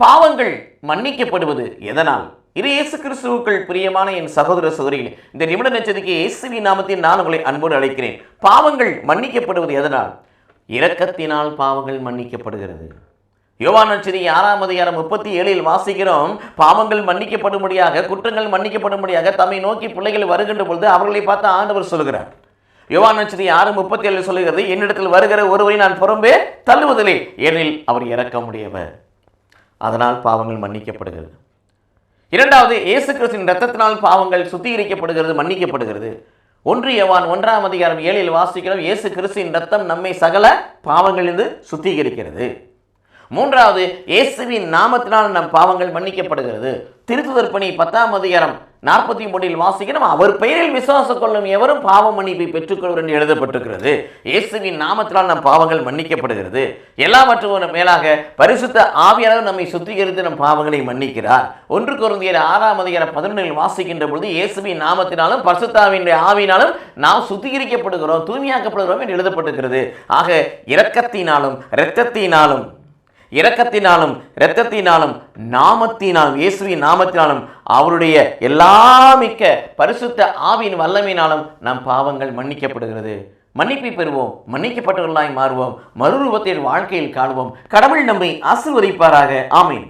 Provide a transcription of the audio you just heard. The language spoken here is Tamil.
பாவங்கள் மன்னிக்கப்படுவது எதனால்? இது இயேசு கிறிஸ்துவுக்குள் பிரியமான என் சகோதர சகோதரிகளே இந்த நிமிட நச்சதிக்கு இயேசுவி நாமத்தில் நான் உங்களை அன்போடு அழைக்கிறேன். பாவங்கள் மன்னிக்கப்படுவது எதனால்? இரக்கத்தினால் பாவங்கள் மன்னிக்கப்படுகிறது. யோவான் நச்சதி ஆறாம் அதிகாரம் முப்பத்தி ஏழில் வாசிக்கிறோம் பாவங்கள் மன்னிக்கப்படும்படியாக குற்றங்கள் மன்னிக்கப்படும்படியாக தம்மை நோக்கி பிள்ளைகள் வருகின்ற பொழுது அவர்களை பார்த்து ஆண்டவர் சொல்கிறார் யோவான் நச்சதி ஆறு முப்பத்தி ஏழு சொல்லுகிறது என்னிடத்தில் வருகிற ஒருவரை நான் புறம்பே தள்ளுவதில்லை ஏனில் அவர் இறக்க முடியவர் அதனால் பாவங்கள் மன்னிக்கப்படுகிறது. இரண்டாவது இயேசு கிறிஸ்தின் ரத்தத்தினால் பாவங்கள் சுத்திகரிக்கப்படுகிறது மன்னிக்கப்படுகிறது. ஒன்று யவான் ஒன்றாம் அதிகாரம் ஏழில் வாசிக்கிறோம் இயேசு கிறிஸ்தின் ரத்தம் நம்மை சகல பாவங்களிலிருந்து சுத்திகரிக்கிறது. மூன்றாவது இயேசுவின் நாமத்தினால் நம் பாவங்கள் மன்னிக்கப்படுகிறது. திருத்துதர் பணி பத்தாம் அதிகாரம் நாற்பத்தி மூன்றில் வாசிக்கிறோம் அவர் பெயரில் விசுவாசம் கொள்ளும் எவரும் பாவ மன்னிப்பை பெற்றுக்கொள்வர் என்று எழுதப்பட்டிருக்கிறது. இயேசுவின் நாமத்தினால் நம் பாவங்கள் மன்னிக்கப்படுகிறது. எல்லாவற்றுக்கும் மேலாக பரிசுத்த ஆவியாளர் நம்மை சுத்திகரித்து நம் பாவங்களை மன்னிக்கிறார். ஒன்று குருந்தியர் ஆறாம் அதிகாரம் பதினொன்றில் வாசிக்கின்ற பொழுது இயேசுவின் நாமத்தினாலும் பரிசுத்தாவின் ஆவியினாலும் நாம் சுத்திகரிக்கப்படுகிறோம் தூய்மையாக்கப்படுகிறோம் என்று எழுதப்பட்டிருக்கிறது. ஆக இரக்கத்தினாலும் இரத்தத்தினாலும் இரக்கத்தினாலும் இரத்தத்தினாலும் நாமத்தினாலும் இயேசுவின் நாமத்தினாலும் அவருடைய எல்லா மிக்க பரிசுத்த ஆவியின் வல்லமையினாலும் நம் பாவங்கள் மன்னிக்கப்படுகிறது. மன்னிப்பை பெறுவோம் மன்னிக்கப்பட்டவர்களாய் மாறுவோம் மறுரூபத்தில் வாழ்க்கையில் காணுவோம். கடவுள் நம்மை ஆசிர்வதிப்பாராக. ஆமீன்.